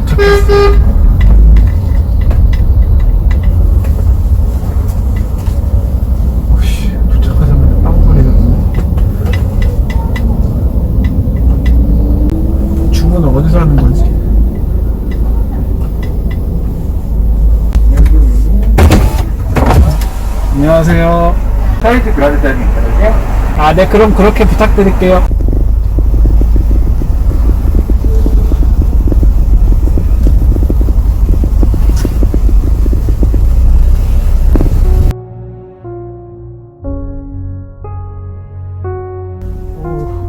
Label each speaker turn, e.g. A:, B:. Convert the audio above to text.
A: 도착했어. 오씨, 도착하자마자 빵어 안녕하세요.
B: 사이트 그라데타입니까?
A: 아, 네, 그럼 그렇게 부탁드릴게요. 呜。